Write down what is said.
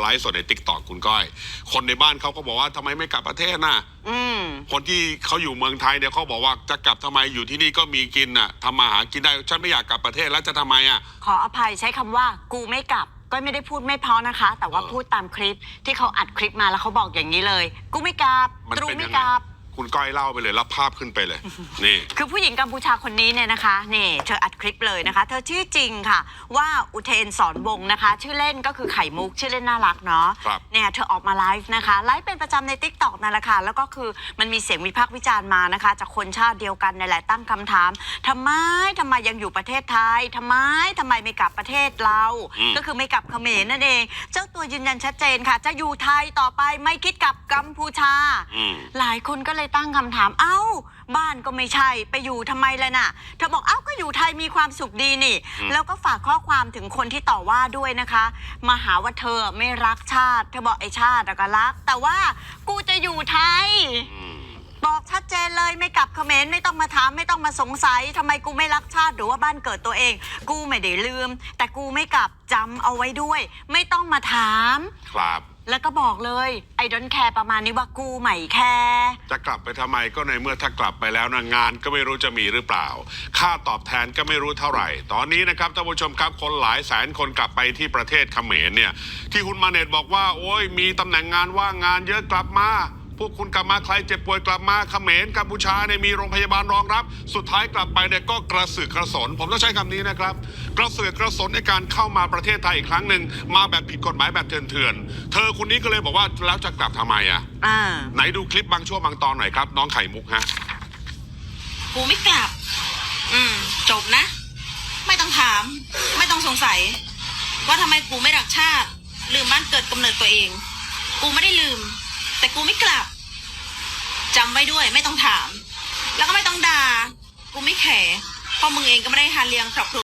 ไลฟ์สดในติ๊กต็อกคุณก้อย คนในบ้านเขาก็บอกว่าทำไมไม่กลับประเทศน่ะ อืม คนที่เขาอยู่เมืองไทยเนี่ยเขาบอกว่าจะกลับทำไมอยู่ที่นี่ก็มีกินน่ะทำมาหากินได้ฉันไม่อยากกลับประเทศแล้วจะทำไมอะ ขออภัยใช้คำว่ากูไม่กลับก็ไม่ได้พูดไม่เพอนะคะ แต่ว่าเออพูดตามคลิปที่เขาอัดคลิปมาแล้วเขาบอกอย่างนี้เลย กูไม่กลับมันตรูเป็นไม่ยังไงกลับ คุณก้อยเล่าไปเลยรับภาพขึ้นไปเลย นี่ คือผู้หญิงกัมพูชาคนนี้เนี่ยนะคะนี่เธออัดคลิปเลยนะคะ เธอชื่อจริงค่ะ ว่าอุเทนสอนวงศ์นะคะ ชื่อเล่นก็คือไข่มุกชื่อเล่นน่ารักเนาะครับ เนี่ยเธอออกมาไลฟ์นะคะไลฟ์เป็นประจำในทิกตอกนั่นแหละค่ะ แล้วก็คือมันมีเสียงวิพากษ์วิจารณ์มานะคะ จากคนชาติเดียวกันนี่นแหละตั้งคำถามทำไมทำไมยังอยู่ประเทศไทยทำไมทำไมไม่กลับประเทศเรา อืม ก็คือไม่กลับเขมรนั่นเอง เจ้าตัวยืนยันชัดเจนค่ะ จะอยู่ไทยต่อไปไม่คิดกลับกัมพูชา อืม หลายคนก็เลยตั้งคำถาม เอ้า บ้านก็ไม่ใช่ ไปอยู่ทำไมล่ะน่ะ เธอบอก เอ้า ก็อยู่ไทยมีความสุขดีนี่ อืม แล้วก็ฝากข้อความถึงคนที่ต่อว่าด้วยนะคะ มาหาว่าเธอไม่รักชาติ เธอบอกไอชาติอะก็รัก แต่ว่ากูจะอยู่ไทย อืม บอกชัดเจนเลยไม่กลับเขมรไม่ต้องมาถามไม่ต้องมาสงสัยทำไมกูไม่รักชาติหรือว่าบ้านเกิดตัวเอง กูไม่ได้ลืม แต่กูไม่กลับจำเอาไว้ด้วย ไม่ต้องมาถาม ครับ แล้วก็บอกเลยไอ้ดอนแคร์ประมาณนี้ว่ากูใหม่แคร์จะกลับไปทำไมก็ในเมื่อถ้ากลับไปแล้วนะงานก็ไม่รู้จะมีหรือเปล่า ค่าตอบแทนก็ไม่รู้เท่าไหร่ ตอนนี้นะครับท่านผู้ชมครับคนหลายแสนคนกลับไปที่ประเทศเขมรเนี่ยที่คุณมาเนตบอกว่า โอ้ยมีตำแหน่งงานว่างงานเยอะกลับมา พวกคุณกลับมาใครเจ็บป่วยกลับมาเขมรกัมพูชาเนี่ยมีโรงพยาบาลรองรับ สุดท้ายกลับไปเนี่ยก็กระสือกกระสน ผมต้องใช้คำนี้นะครับ กระสือกกระสนในการเข้ามาประเทศไทยอีกครั้งหนึ่งมาแบบผิดกฎหมายแบบเถื่อนๆเธอคนนี้ก็เลยบอกว่าแล้วจะกลับทำไมอะอ่าไหนดูคลิปบางช่วงบางตอนหน่อยครับ น้องไข่มุกฮะกูไม่กลับ อืม จบนะ ไม่ต้องถาม ไม่ต้องสงสัย ว่าทำไมกูไม่รักชาติ ลืมบ้านเกิดกำเนิดตัวเอง กูไม่ได้ลืม แต่กูไม่กลับจำไว้ด้วยไม่ต้องถาม แล้วก็ไม่ต้องด่ากูไม่แข่เพราะมึงเองก็ไม่ได้หาเลี้ยงครอบครัว